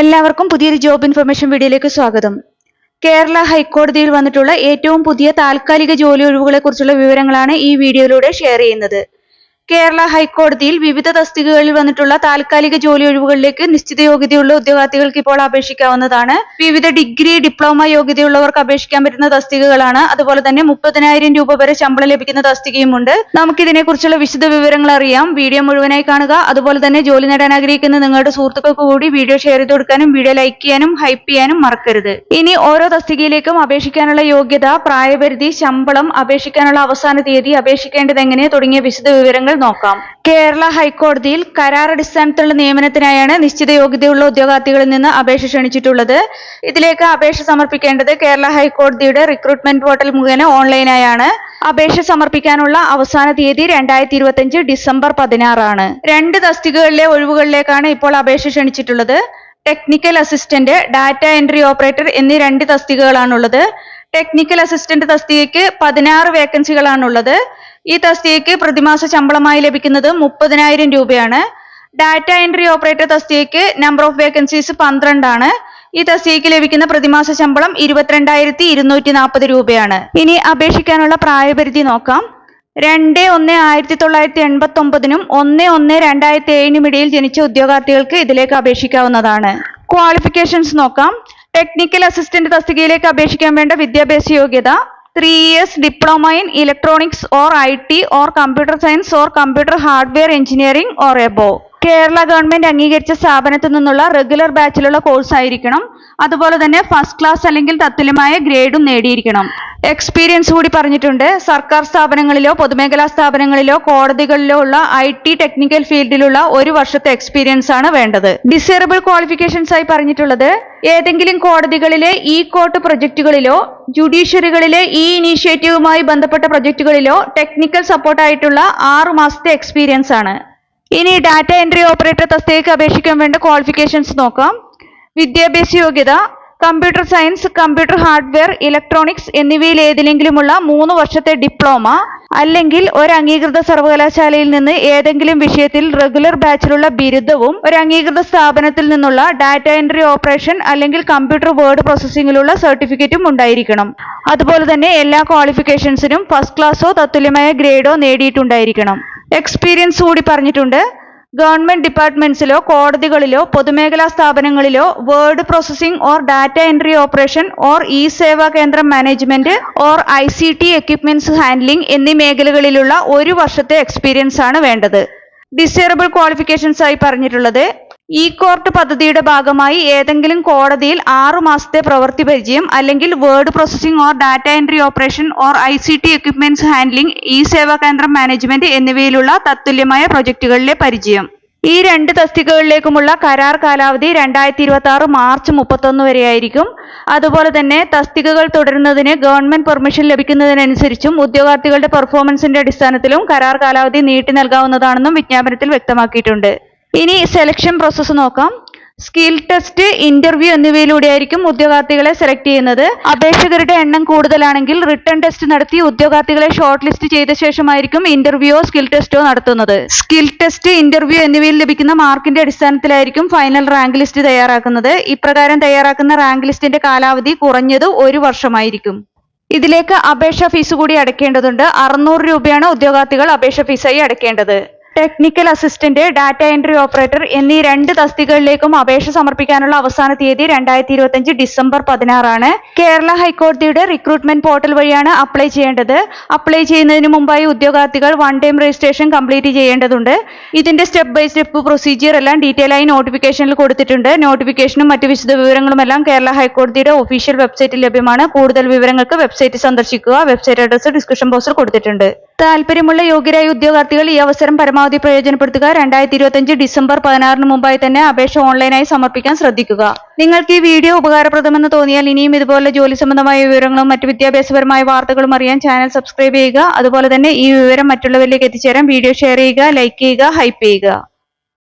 എല്ലാവർക്കും പുതിയൊരു job information വീഡിയോയിലേക്ക് സ്വാഗതം. കേരള ഹൈക്കോടതിയിൽ വന്നിട്ടുള്ള ഏറ്റവും പുതിയ താൽക്കാലിക ജോലി ഒഴിവുകളെ കുറിച്ചുള്ള വിവരങ്ങളാണ് ഈ വീഡിയോയിലൂടെ ഷെയർ ചെയ്യുന്നത്. കേരള ഹൈക്കോടതിയിൽ വിവിധ തസ്തികകളിൽ വന്നിട്ടുള്ള താൽക്കാലിക ജോലി ഒഴിവുകളിലേക്ക് നിശ്ചിത യോഗ്യതയുള്ള ഉദ്യോഗാർത്ഥികൾക്ക് ഇപ്പോൾ അപേക്ഷിക്കാവുന്നതാണ്. വിവിധ ഡിഗ്രി ഡിപ്ലോമ യോഗ്യതയുള്ളവർക്ക് അപേക്ഷിക്കാൻ പറ്റുന്ന തസ്തികകളാണ്. അതുപോലെ തന്നെ മുപ്പതിനായിരം രൂപ വരെ ശമ്പളം ലഭിക്കുന്ന തസ്തികയുമുണ്ട്. നമുക്ക് ഇതിനെക്കുറിച്ചുള്ള വിശദ വിവരങ്ങൾ അറിയാം. വീഡിയോ മുഴുവനായി കാണുക. അതുപോലെ തന്നെ ജോലി നേടാൻ ആഗ്രഹിക്കുന്ന നിങ്ങളുടെ സുഹൃത്തുക്കൾക്ക് കൂടി വീഡിയോ ഷെയർ ചെയ്ത് കൊടുക്കാനും വീഡിയോ ലൈക്ക് ചെയ്യാനും ഹൈപ്പ് ചെയ്യാനും മറക്കരുത്. ഇനി ഓരോ തസ്തികയിലേക്കും അപേക്ഷിക്കാനുള്ള യോഗ്യത പ്രായപരിധി ശമ്പളം അപേക്ഷിക്കാനുള്ള അവസാന തീയതി അപേക്ഷിക്കേണ്ടത് എങ്ങനെ തുടങ്ങിയ വിശദ വിവരങ്ങൾ നോക്കാം. കേരള ഹൈക്കോടതിയിൽ കരാർ അടിസ്ഥാനത്തിലുള്ള നിയമനത്തിനായാണ് നിശ്ചിത യോഗ്യതയുള്ള ഉദ്യോഗാർത്ഥികളിൽ നിന്ന് അപേക്ഷ ക്ഷണിച്ചിട്ടുള്ളത്. ഇതിലേക്ക് അപേക്ഷ സമർപ്പിക്കേണ്ടത് കേരള ഹൈക്കോടതിയുടെ റിക്രൂട്ട്മെന്റ് പോർട്ടൽ മുഖേന ഓൺലൈനായാണ്. അപേക്ഷ സമർപ്പിക്കാനുള്ള അവസാന തീയതി രണ്ടായിരത്തി ഇരുപത്തിയഞ്ച് ഡിസംബർ പതിനാറാണ്. രണ്ട് തസ്തികകളിലെ ഒഴിവുകളിലേക്കാണ് ഇപ്പോൾ അപേക്ഷ ക്ഷണിച്ചിട്ടുള്ളത്. Technical assistant data entry operator എന്നീ രണ്ട് തസ്തികകളാണുള്ളത്. ടെക്നിക്കൽ അസിസ്റ്റന്റ് തസ്തികയ്ക്ക് പതിനാറ് വേക്കൻസികളാണുള്ളത്. ഈ തസ്തികയ്ക്ക് പ്രതിമാസ ശമ്പളമായി ലഭിക്കുന്നത് മുപ്പതിനായിരം രൂപയാണ്. ഡാറ്റ എൻട്രി ഓപ്പറേറ്റർ തസ്തികയ്ക്ക് നമ്പർ ഓഫ് വേക്കൻസീസ് പന്ത്രണ്ടാണ്. ഈ തസ്തികയ്ക്ക് ലഭിക്കുന്ന പ്രതിമാസ ശമ്പളം ഇരുപത്തിരണ്ടായിരത്തി ഇരുന്നൂറ്റി നാൽപ്പത് രൂപയാണ്. ഇനി അപേക്ഷിക്കാനുള്ള പ്രായപരിധി നോക്കാം. രണ്ട് ഒന്ന് ആയിരത്തി തൊള്ളായിരത്തി എൺപത്തി ഒമ്പതിനും ഒന്ന് ഒന്ന് രണ്ടായിരത്തി ഏഴിനും ഇടയിൽ ജനിച്ച ഉദ്യോഗാർത്ഥികൾക്ക് ഇതിലേക്ക് അപേക്ഷിക്കാവുന്നതാണ്. ക്വാളിഫിക്കേഷൻസ് നോക്കാം. ടെക്നിക്കൽ അസിസ്റ്റന്റ് തസ്തികയിലേക്ക് അപേക്ഷിക്കാൻ വേണ്ട വിദ്യാഭ്യാസ യോഗ്യത three years diploma in electronics or I T or computer science or computer hardware engineering or above Kerala government അംഗീകരിച്ച സ്ഥാപനത്തിൽ നിന്നുള്ള റെഗുലർ ബാച്ചിലുള്ള കോഴ്സ് ആയിരിക്കണം. അതുപോലെ തന്നെ ഫസ്റ്റ് ക്ലാസ് അല്ലെങ്കിൽ തത്തുല്യമായ ഗ്രേഡും നേടിയിരിക്കണം. എക്സ്പീരിയൻസ് കൂടി പറഞ്ഞിട്ടുണ്ട്. സർക്കാർ സ്ഥാപനങ്ങളിലോ പൊതുമേഖലാ സ്ഥാപനങ്ങളിലോ കോടതികളിലോ ഉള്ള ഐ ടി ടെക്നിക്കൽ ഫീൽഡിലുള്ള ഒരു വർഷത്തെ എക്സ്പീരിയൻസ് ആണ് വേണ്ടത്. ഡിസേറബിൾ ക്വാളിഫിക്കേഷൻസ് ആയി പറഞ്ഞിട്ടുള്ളത് ഏതെങ്കിലും കോടതികളിലെ ഇ കോർട്ട് പ്രൊജക്ടുകളിലോ ജുഡീഷ്യറികളിലെ ഈ ഇനീഷ്യേറ്റീവുമായി ബന്ധപ്പെട്ട പ്രൊജക്ടുകളിലോ ടെക്നിക്കൽ സപ്പോർട്ടായിട്ടുള്ള ആറു മാസത്തെ എക്സ്പീരിയൻസ് ആണ്. ഇനി ഡാറ്റ എൻട്രി ഓപ്പറേറ്റർ തസ്തികയ്ക്ക് അപേക്ഷിക്കാൻ വേണ്ട ക്വാളിഫിക്കേഷൻസ് നോക്കാം. വിദ്യാഭ്യാസ യോഗ്യത computer science computer hardware electronics എന്നിവയിൽ ഏതിലെങ്കിലുമുള്ള മൂന്ന് വർഷത്തെ ഡിപ്ലോമ അല്ലെങ്കിൽ ഒരു അംഗീകൃത സർവകലാശാലയിൽ നിന്ന് ഏതെങ്കിലും വിഷയത്തിൽ റെഗുലർ ബാച്ചിലുള്ള ബിരുദവും ഒരു അംഗീകൃത സ്ഥാപനത്തിൽ നിന്നുള്ള ഡാറ്റ എൻട്രി ഓപ്പറേഷൻ അല്ലെങ്കിൽ കമ്പ്യൂട്ടർ വേർഡ് പ്രോസസ്സിംഗിലുള്ള സർട്ടിഫിക്കറ്റും ഉണ്ടായിരിക്കണം. അതുപോലെ തന്നെ എല്ലാ ക്വാളിഫിക്കേഷൻസിനും ഫസ്റ്റ് ക്ലാസ്സോ തത്തുല്യമായ ഗ്രേഡോ നേടിയിട്ടുണ്ടായിരിക്കണം. എക്സ്പീരിയൻസ് കൂടി പറഞ്ഞിട്ടുണ്ട്. ഗവൺമെന്റ് ഡിപ്പാർട്ട്മെന്റ്സിലോ കോടതികളിലോ പൊതുമേഖലാ സ്ഥാപനങ്ങളിലോ word processing or data entry operation or e Seva Kendram management or I C T equipments handling എന്നീ മേഖലകളിലുള്ള ഒരു വർഷത്തെ എക്സ്പീരിയൻസ് ആണ് വേണ്ടത്. ഡിസേറബിൾ ക്വാളിഫിക്കേഷൻസ് ആയി പറഞ്ഞിട്ടുള്ളത് ഇ കോർട്ട് പദ്ധതിയുടെ ഭാഗമായി ഏതെങ്കിലും കോടതിയിൽ ആറു മാസത്തെ പ്രവൃത്തി പരിചയം അല്ലെങ്കിൽ word processing or data entry operation or I C T equipments handling e Seva Kendram management എന്നിവയിലുള്ള തത്തുല്യമായ പ്രൊജക്ടുകളിലെ പരിചയം. ഈ രണ്ട് തസ്തികകളിലേക്കുമുള്ള കരാർ കാലാവധി രണ്ടായിരത്തി ഇരുപത്തി ആറ് മാർച്ച് മുപ്പത്തൊന്ന് വരെയായിരിക്കും. അതുപോലെ തന്നെ തസ്തികകൾ തുടരുന്നതിന് ഗവൺമെന്റ് പെർമിഷൻ ലഭിക്കുന്നതിനനുസരിച്ചും ഉദ്യോഗാർത്ഥികളുടെ പെർഫോമൻസിന്റെ അടിസ്ഥാനത്തിലും കരാർ കാലാവധി നീട്ടി നൽകാവുന്നതാണെന്നും വിജ്ഞാപനത്തിൽ വ്യക്തമാക്കിയിട്ടുണ്ട്. ഇനി സെലക്ഷൻ പ്രോസസ്സ് നോക്കാം. സ്കിൽ ടെസ്റ്റ് ഇന്റർവ്യൂ എന്നിവയിലൂടെയായിരിക്കും ഉദ്യോഗാർത്ഥികളെ സെലക്ട് ചെയ്യുന്നത്. അപേക്ഷകരുടെ എണ്ണം കൂടുതലാണെങ്കിൽ റിട്ടേൺ ടെസ്റ്റ് നടത്തി ഉദ്യോഗാർത്ഥികളെ ഷോർട്ട് ലിസ്റ്റ് ചെയ്ത ശേഷമായിരിക്കും ഇന്റർവ്യൂയോ സ്കിൽ ടെസ്റ്റോ നടത്തുന്നത്. സ്കിൽ ടെസ്റ്റ് ഇന്റർവ്യൂ എന്നിവയിൽ ലഭിക്കുന്ന മാർക്കിന്റെ അടിസ്ഥാനത്തിലായിരിക്കും ഫൈനൽ റാങ്ക് ലിസ്റ്റ് തയ്യാറാക്കുന്നത്. ഇപ്രകാരം തയ്യാറാക്കുന്ന റാങ്ക് ലിസ്റ്റിന്റെ കാലാവധി കുറഞ്ഞത് ഒരു വർഷമായിരിക്കും. ഇതിലേക്ക് അപേക്ഷ ഫീസ് കൂടി അടയ്ക്കേണ്ടതുണ്ട്. അറുന്നൂറ് രൂപയാണ് ഉദ്യോഗാർത്ഥികൾ അപേക്ഷ ഫീസായി അടയ്ക്കേണ്ടത്. Technical assistant data entry operator എന്നീ രണ്ട് തസ്തികകളിലേക്കും അപേക്ഷ സമർപ്പിക്കാനുള്ള അവസാന തീയതി രണ്ടായിരത്തി ഇരുപത്തിയഞ്ച് ഡിസംബർ പതിനാറാണ്. കേരള ഹൈക്കോടതിയുടെ റിക്രൂട്ട്മെന്റ് പോർട്ടൽ വഴിയാണ് അപ്ലൈ ചെയ്യേണ്ടത്. അപ്ലൈ ചെയ്യുന്നതിന് മുമ്പായി ഉദ്യോഗാർത്ഥികൾ വൺ ടൈം രജിസ്ട്രേഷൻ കംപ്ലീറ്റ് ചെയ്യേണ്ടതുണ്ട്. ഇതിന്റെ സ്റ്റെപ്പ് ബൈ സ്റ്റെപ്പ് പ്രൊസീജിയർ എല്ലാം ഡീറ്റെയിൽ ആയി നോട്ടിഫിക്കേഷനിൽ കൊടുത്തിട്ടുണ്ട്. നോട്ടിഫിക്കേഷനും മറ്റ് വിശദ വിവരങ്ങളുമെല്ലാം കേരള ഹൈക്കോടതിയുടെ ഒഫീഷ്യൽ വെബ്സൈറ്റിൽ ലഭ്യമാണ്. കൂടുതൽ വിവരങ്ങൾക്ക് വെബ്സൈറ്റ് സന്ദർശിക്കുക. വെബ്സൈറ്റ് അഡ്രസ് ഡിസ്ക്രിപ്ഷൻ ബോക്സിൽ കൊടുത്തിട്ടുണ്ട്. താല്പര്യമുള്ള യോഗ്യരായ ഉദ്യോഗാർത്ഥികൾ ഈ അവസരം പരമാവധി പ്രയോജനപ്പെടുത്തുക. രണ്ടായിരത്തി ഇരുപത്തിയഞ്ച് ഡിസംബർ പതിനാറിന് മുമ്പായി തന്നെ അപേക്ഷ ഓൺലൈനായി സമർപ്പിക്കാൻ ശ്രദ്ധിക്കുക. നിങ്ങൾക്ക് ഈ വീഡിയോ ഉപകാരപ്രദമെന്ന് തോന്നിയാൽ ഇനിയും ഇതുപോലെ ജോലി സംബന്ധമായ വിവരങ്ങളും മറ്റ് വിദ്യാഭ്യാസപരമായ വാർത്തകളും അറിയാൻ ചാനൽ സബ്സ്ക്രൈബ് ചെയ്യുക. അതുപോലെ തന്നെ ഈ വിവരം മറ്റുള്ളവരിലേക്ക് എത്തിച്ചേരാൻ വീഡിയോ ഷെയർ ചെയ്യുക ലൈക്ക് ചെയ്യുക ഹൈപ്പ് ചെയ്യുക.